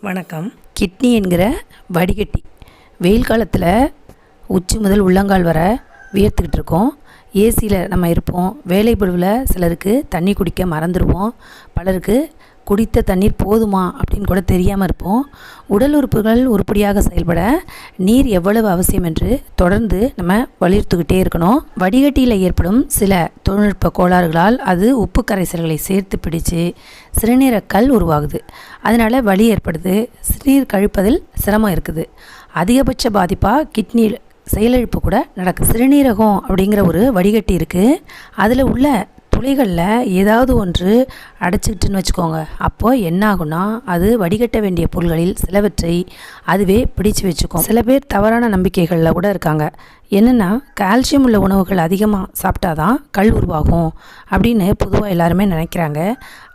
வணக்கம். கிட்னி என்கிற வடிகட்டி. வெயில் காலத்தில் உச்சி முதல் உள்ளங்கால் வர வியர்த்துக்கிட்டு இருக்கோம். ஏசியில் நம்ம இருப்போம். வேலை பொழுவில் சிலருக்கு தண்ணி குடிக்க மறந்துடுவோம் பலருக்கு குடித்த தண்ணீர் போதுமா அப்படின்னு கூட தெரியாமல் இருப்போம். உடல் உறுப்புகள் உருப்படியாக செயல்பட நீர் எவ்வளவு அவசியம் என்று தொடர்ந்து நம்ம வலியுறுத்துக்கிட்டே இருக்கணும். வடிகட்டியில் ஏற்படும் சில தொழில்நுட்ப கோளாறுகளால் அது உப்பு கரைசல்களை சேர்த்து பிடிச்சு சிறுநீரக்கல் உருவாகுது. அதனால் வலி ஏற்படுது சிறுநீர் கழிப்பதில் சிரமம் இருக்குது. அதிகபட்ச பாதிப்பாக கிட்னி செயலிழப்பு கூட நடக்குது. சிறுநீரகம் அப்படிங்கிற ஒரு வடிகட்டி இருக்குது அதில் உள்ள துளிகளில் ஏதாவது ஒன்று அடைச்சிக்கிட்டுன்னு வச்சுக்கோங்க. அப்போது என்ன அது வடிகட்ட வேண்டிய பொருள்களில் சிலவற்றை அதுவே பிடிச்சு வச்சுக்கும். சில பேர் தவறான நம்பிக்கைகளில் கூட இருக்காங்க. என்னென்னா கால்சியம் உள்ள உணவுகள் அதிகமாக சாப்பிட்டா தான் கல் உருவாகும் அப்படின்னு பொதுவாக எல்லாருமே நினைக்கிறாங்க.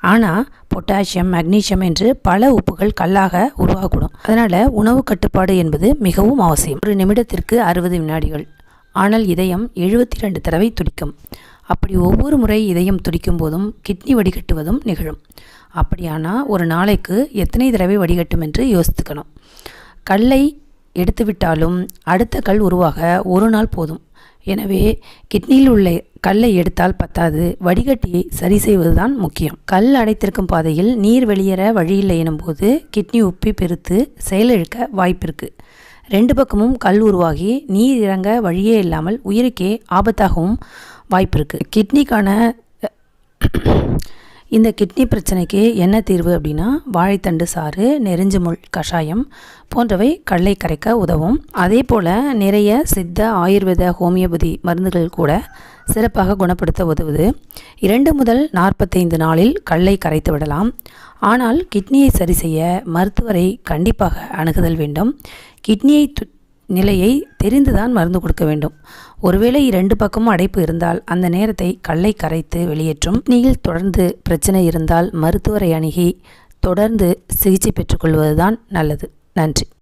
ஆனால் பொட்டாசியம் மக்னீசியம் என்று பல உப்புகள் கல்லாக உருவாகக்கூடும். அதனால் உணவு கட்டுப்பாடு என்பது மிகவும் அவசியம். ஒரு நிமிடத்திற்கு அறுபது வினாடிகள். ஆனால் இதயம் எழுபத்தி ரெண்டு தடவை துடிக்கும். அப்படி ஒவ்வொரு முறை இதயம் துடிக்கும் போதும் கிட்னி வடிகட்டுவதும் நிகழும். அப்படியானால் ஒரு நாளைக்கு எத்தனை தடவை வடிகட்டும் என்று யோசித்துக்கணும். கல்லை எடுத்துவிட்டாலும் அடுத்த கல் உருவாக ஒரு நாள் போதும். எனவே கிட்னியில் உள்ள கல்லை எடுத்தால் பத்தாது வடிகட்டியை சரி செய்வதுதான் முக்கியம். கல் அடைத்திருக்கும் பாதையில் நீர் வெளியேற வழியில்லை எனும்போது கிட்னி உப்பி பெருத்து செயலிழக்க வாய்ப்பிருக்கு. ரெண்டு பக்கமும் கல் உருவாகி நீர் இறங்க வழியே இல்லாமல் உயிருக்கே ஆபத்தாகவும் வாய்ப்பு இருக்குது கிட்னிக்கான இந்த கிட்னி பிரச்சனைக்கு என்ன தீர்வு அப்படின்னா வாழைத்தண்டு சாறு நெருஞ்சு முள் கஷாயம் போன்றவை கல்லை கரைக்க உதவும். அதே போல் நிறைய சித்த ஆயுர்வேத ஹோமியோபதி மருந்துகள் கூட சிறப்பாக குணப்படுத்த உதவுது. இரண்டு முதல் நாற்பத்தைந்து நாளில் கல்லை கரைத்து விடலாம். ஆனால் கிட்னியை சரி செய்ய மருத்துவரை கண்டிப்பாக அணுகுதல் வேண்டும். கிட்னியை நிலையை தெரிந்துதான் மருந்து கொடுக்க வேண்டும். ஒருவேளை இரண்டு பக்கமும் அடைப்பு இருந்தால் அந்த நேரத்தை கல்லை கரைத்து வெளியேற்றும். நீயில் தொடர்ந்து பிரச்சனை இருந்தால் மருத்துவரை அணுகி தொடர்ந்து சிகிச்சை பெற்றுக்கொள்வதுதான் நல்லது. நன்றி.